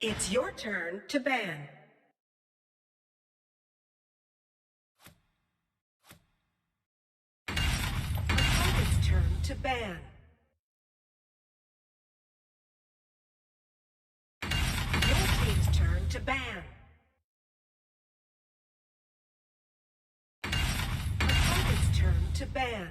It's your turn to ban. Opponent's turn to ban. Your team's turn to ban. Opponent's turn to ban.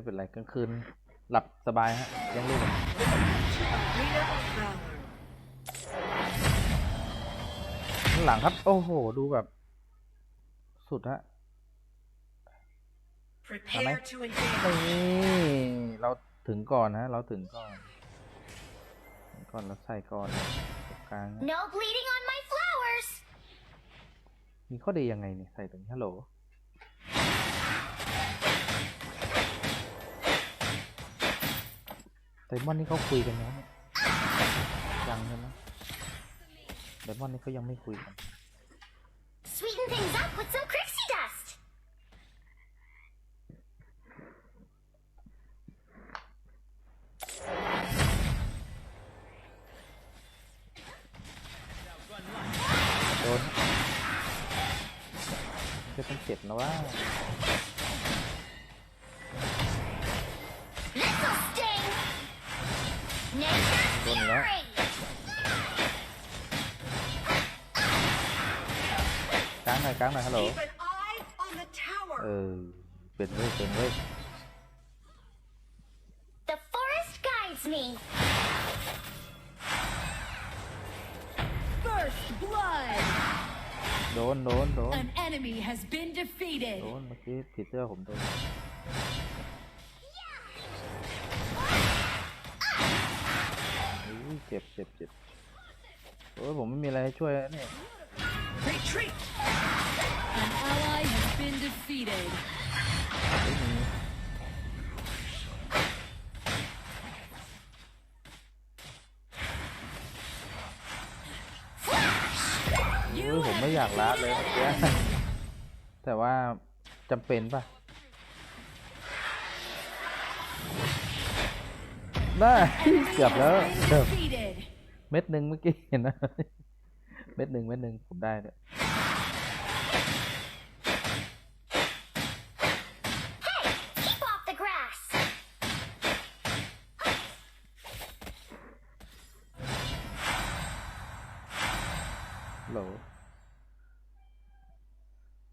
ไม่เป็นไรกลางคืน หลับสบายฮะเลี้ยังลูก Arena of Valor. ข้างหลังครับ โอ้โห ดูแบบ สุดฮะ Prepare to engage. นี่เราถึงก่อนฮะ เราถึงก่อนถึงก่อนเราใส่ก่อนตรงกลางฮะ No bleeding on my flowers! มีข้อดียังไงเนี่ย ใส่ตรงนี้ฮัลโหล ไดมอนนี่เขาคุยกันแล้วยังใช่ไหมไดมอนนี่เขายังไม่คุยกัน ลโหล Keep an eye on the tower. เออเป็นเว้ยเป็นเว้ย The forest guides me. First blood! โดนโดนโดน An enemy has been defeated. โดนเมื่อกี้ผีเสื้อผมโดนอุ้ยเจ็บเจ็บเจ็บโอ้ยผมไม่มีอะไรให้ช่วยแล้วเนี่ย Retreat. An ally has been defeated. ไม่มี You เฮ้ยผมไม่อยากละเลยเมื่อกี้ แต่ว่าจำเป็นป่ะได้เกือบแล้ว been เกือบ defeated. เม็ดหนึ่งเมื่อกี้เห็นนะ เม็ดหนึ่งเม็ดหนึ่งผมได้เนี่ย ล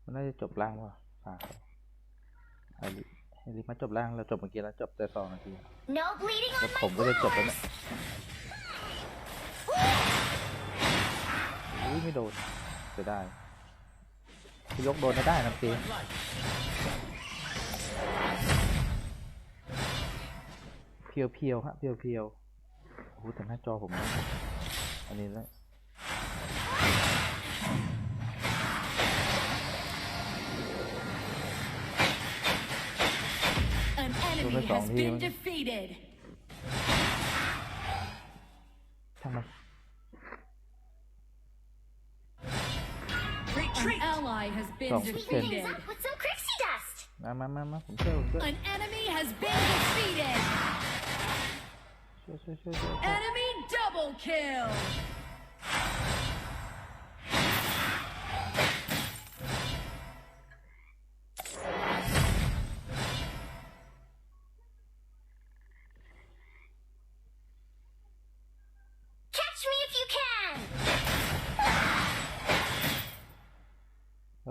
มันน่าจะจบล่างว่ะฝากไอริไอริมาจบล่างเราจบเมื่อกี้แล้วจบแต่สองนาที No bleeding แล้ว on ผม my ก็จะจบแล้ว flowers. เนี่ยอุ้ยไม่โดนจะได้พี่ยกโดนไม่ได้นะพี่เพียวเพียวๆฮะเพียวเพียวๆโอ้โหแต่หน้าจอผม อันนี้แล้ว An enemy Tôi has còn been hiên. defeated. ช่างมัน An Retreat. ally has been Không, Sweeten Good. things defeated. up with some Crixie dust. มามามามาผมช่วยผมช่วย An enemy has been defeated. ช่วยช่วยช่วยช่วย Enemy double kill.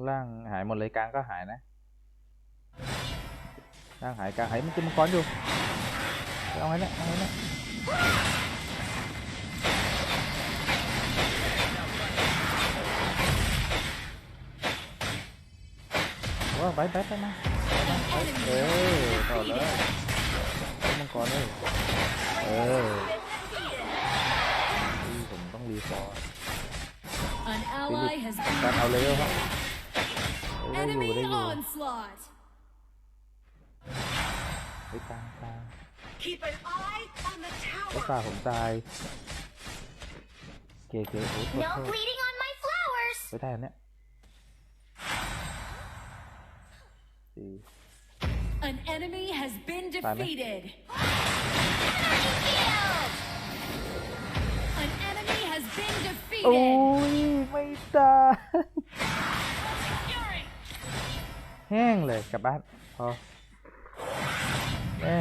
ล่างหายหมดเลยกลางก็หายนะล่างหายกลางหายมันจะมังกรอยู่เอาไงเนี่ยเอาไงเนี่ยว้าวไปไปไปมาไปเออต่อเลยเอามังกรเลยเอออุ๊ยผมต้องรีฟอร์ An ally has การ been เอาเลยครับเออ ได้อยู่ enemy ได้อยู่ onslaught. ไปกลางกลาง Keep an eye on the ไอ้ tower. ป่าผมตายเกเกโอ้โหโทษ No โทษ bleeding on my flowers. ไปได้อันเนี่ยสี่ An enemy has been Phải mấy. defeated. Field. An enemy has been โอ้ defeated. ยไม่ตาย แห้งเลยกลับบ้านพอแม่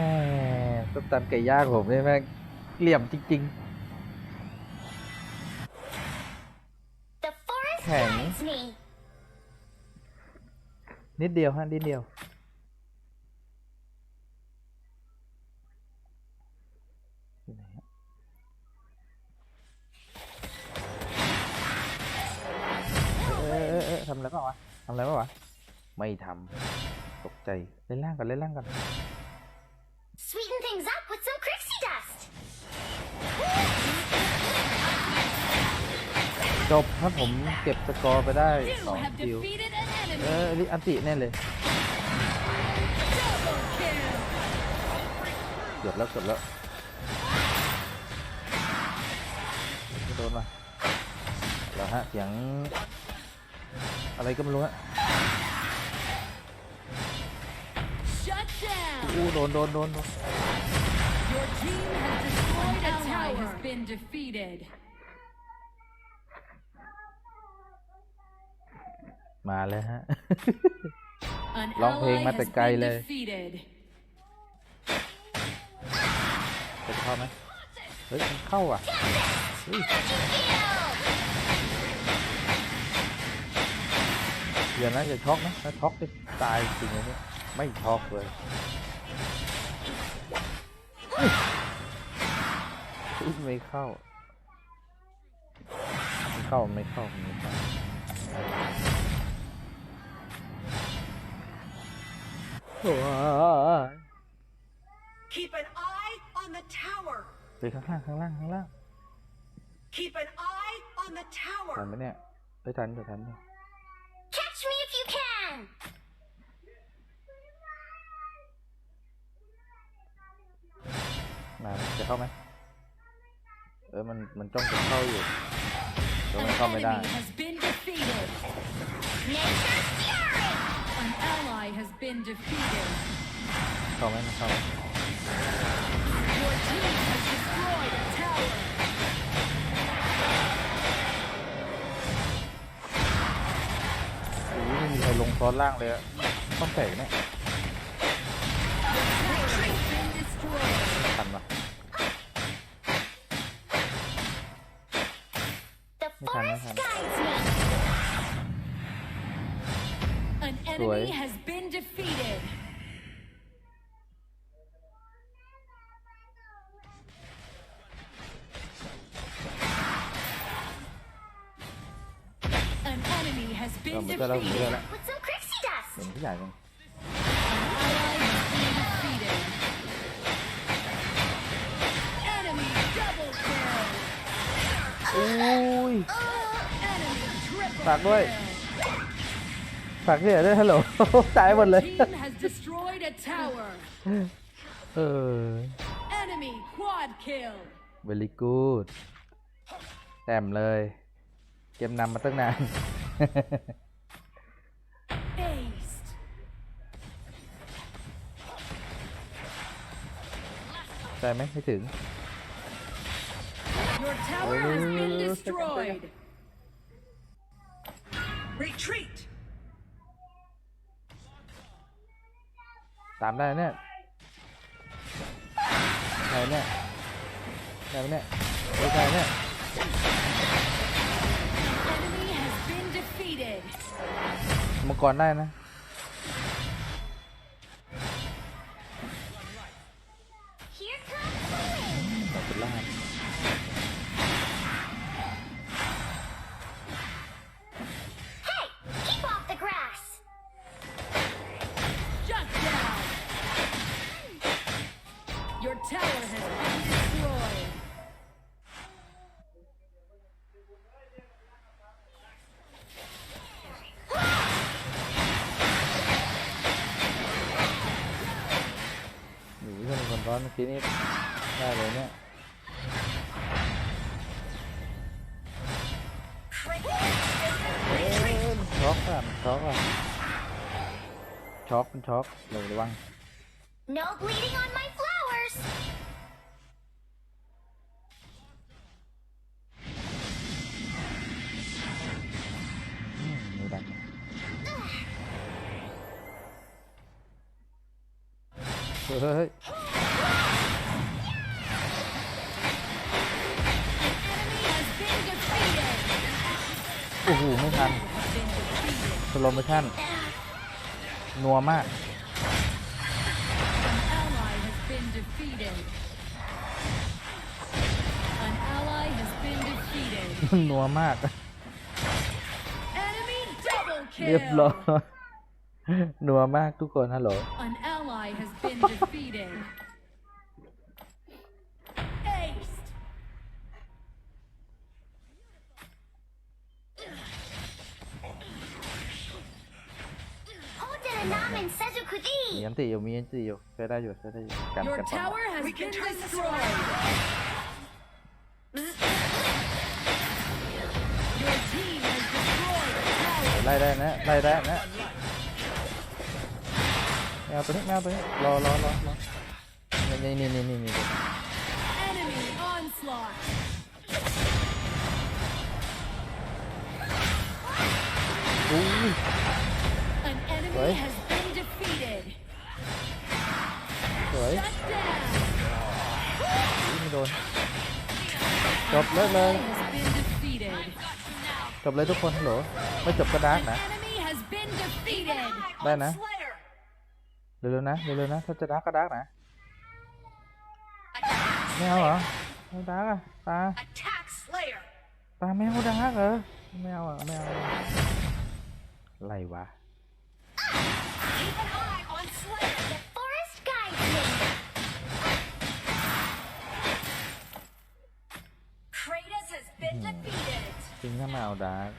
สตันไก่ย่างผมนี่แม่งเหลี่ยมจริง The forest Hang. guides me. ๆนิดเดียวฮะนิดเดียวอยู่ไหนฮะเออเออเออทำอะไรเปล่าวะทำอะไรเปล่าวะ ไม่ทำตกใจเล่นล่างก่อนเล่นล่างก่อน Sweeten things up with some Crixie dust. จบถ้าผมเก็บสกอร์ไปได้ You สอง have คิว defeated an เอ enemy. อลิอันติแน่เลย Double kill. เกือบแล้วเกือบแล้วไม่โดนมาแล้วฮะเสียงอะไรก็ไม่รู้ฮะ อู้โดนโดนโดนโดน Your team has destroyed a tower. has been defeated. มาเลยฮะ An Long ally Heng mà has từ cây been lên. defeated. จะเข้าไหมเฮ้ยมันเข้าอะเฮ้ย Energy field! เดี๋ยวนะจะช็อกนะถ้าช็อกจะตายจริงเลยเนี่ย ไม่ช็อกเลยอุ๊ยไม่เข้า ไม่เข้า ไม่เข้าไม่เข้าโอ้ย Keep an eye on the tower. ไปข้างล่างข้างล่างข้างล่าง Keep an eye on the ทัน tower. ไหมเนี่ยไปทันเดี๋ยวทันเนี่ย Catch me if you can! มาไหมจะเข้าไหมเออมันมันจ้องจะเข้าอยู่แต่มัน An เข้าไม่ได้ enemy has been defeated. Nature's fury! An ally has been defeated. เข้าไหมมันเข้า Your team has destroyed a tower. โอ้ยไม่มีใครลงซ้อนล่างเลยอะต้องแตกเนี่ย enemy Rồi. has been defeated. An enemy has เออ been มันจะเราถึงเจอ defeated. แล้ว With some Crixie dust! เห็นที่ใหญ่จัง An ally has been defeated. Enemy double kill. โอ้ย Enemy triple Phạt đuôi. kill. ฝากที่ไหนด้วยฮัลโหลตายหมดเลย Team has destroyed a tower. เออ Enemy quad kill. very good แต้มเลย เกมนำมาตั้งนาน Aced. ได้ไหมไม่ถึง Your tower has been destroyed. Retreat. ามได้เนี่ยได้เนี่ยได้ไหมเนี่ยไม่ได้เนี่ย Enemy has been defeated. มังกรได้นะ อนเมื่อกี้นี่ได้เลยเนี่ยช็อกอะมันช็อกอะช็อกมันช็อกระวังระวัง No bleeding on my โอ้โหไม่ทันสโลมชั่นนัวมาก นัวมาก เรียบร้อยนัวมากทุกคนฮัลโหล Namen มี Sezukudi! อันติอยู่มีอันติอยู่ใช้ได้อยู่ใช้ได้อยู่กัน Your กันต่อ tower has We can been turn this destroyed. Your team has destroyed a tower. ไล่ได้นะไล่ได้นะแมวตัวนี้แมวตัวนี้รอรอรอรอนี่นี่นี่นี่นี่ Enemy onslaught. อุ้ย Right. has สวยไม่โดน จบเลิกเลยจบเลยทุกคนฮัลโหลไม่จบก็ดาร์กนะ Enemy has been Keep defeated. an eye Đây on nè. Slayer. เร็วๆนะ เร็วๆนะ ถ้าจะดาร์กก็ดาร์กนะ ไม่เอาเหรอไม่ดาร์กอะปลา Attack Slayer. ปลาไม่เอาดาร์กเหรอไม่เอาอะไม่เอาอะไรวะ จริงถ้ามาเอาดาร์ก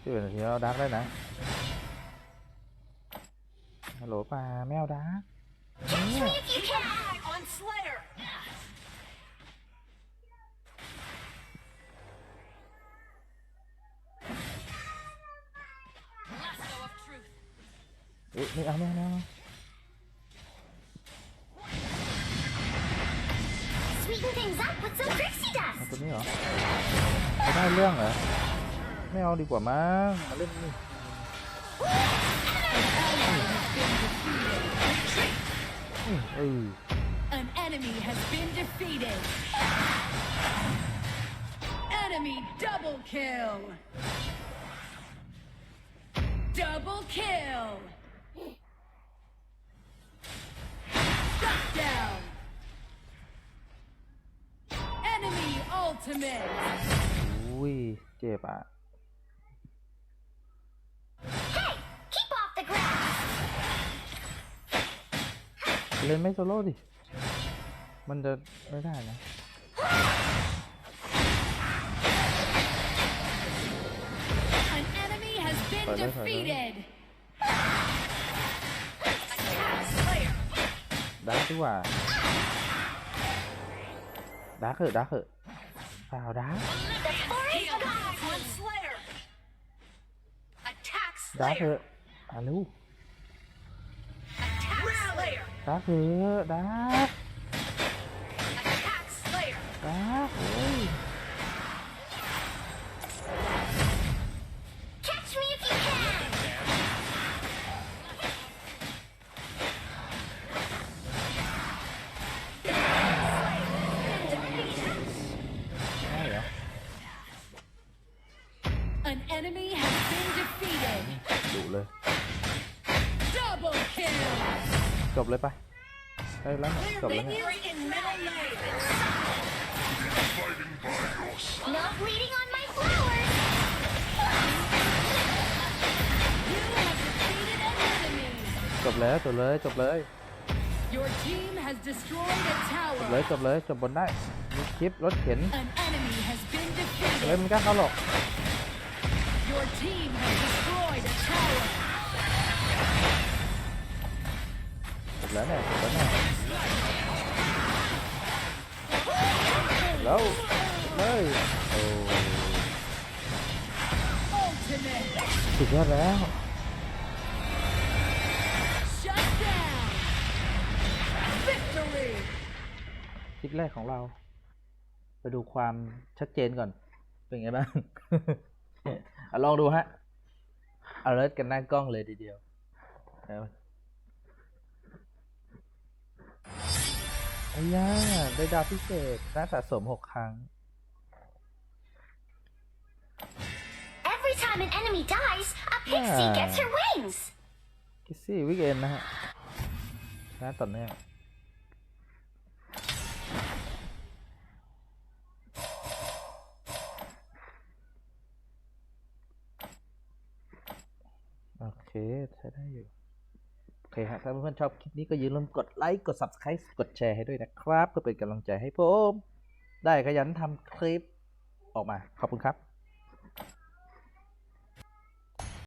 ที่เป็นทีเอาดาร์กได้นะฮัลโหลปลาไม่เอาดาร์ก Catch me if you Keep an can. eye on Slayer. เอ๊ะไม่เอาไม่เอา เอา Sweeten things up with some Trixie เอา dust. ตัวนี้เหรอไม่ได้เรื่องเหรอไม่เอาดีกว่ามั้งมาเล่นนี่อืมเออ An enemy has been defeated. Enemy double kill. Double kill. Shut down. Ultimate. อุ้ย เจ็บอะ Hey, keep off the grass. เล่นไม่โซโล่ดิ มันจะไม่ได้นะ An enemy has been Phải đấy, phải đấy. defeated. Attack Slayer. ดาร์กดีกว่าดาร์กเหอะดาร์กเหอะ เปล่าดาร์ก The บเลยไปได้แล้วเนี่ยจบแล้วเนี่ย Victory in middle lane. No bleeding on my flowers. You have defeated an enemy. จบแล้วจบเลยจบเลย Your team has destroyed a จบเลย tower. จบเลยจบบนได้มีคลิปรถเข็น An enemy has been เลย defeated. มันกล้าเข้าหรอก Your team has destroyed a tower. แล้วเนี่ยจบแล้วเนี่ยแล้วเลยโอ้ Ultimate. สุดยอดแล้วคลิปแรกของเรา ไปดูความชัดเจนก่อน เป็นไงบ้างอะลองดูฮะเอาเลิศกันหน้ากล้องเลยทีเดียว อาไอ้ย่าได้ดาวพิเศษน่าสะสมหกครั้ง Every time an enemy dies, a pixie Yeah. gets her wings. คิสซี่วิกเอนนะฮะนะต่อเนื่อง โอเค ใช้ได้อยู่โอ เคฮะถ้าเพื่อนๆชอบคลิปนี้ก็อย่าลืมกดไลค์ กด Subscribe กดแชร์ให้ด้วยนะครับ เพื่อเป็นกำลังใจให้ผม ได้ขยันทำคลิปออกมา ขอบคุณครับ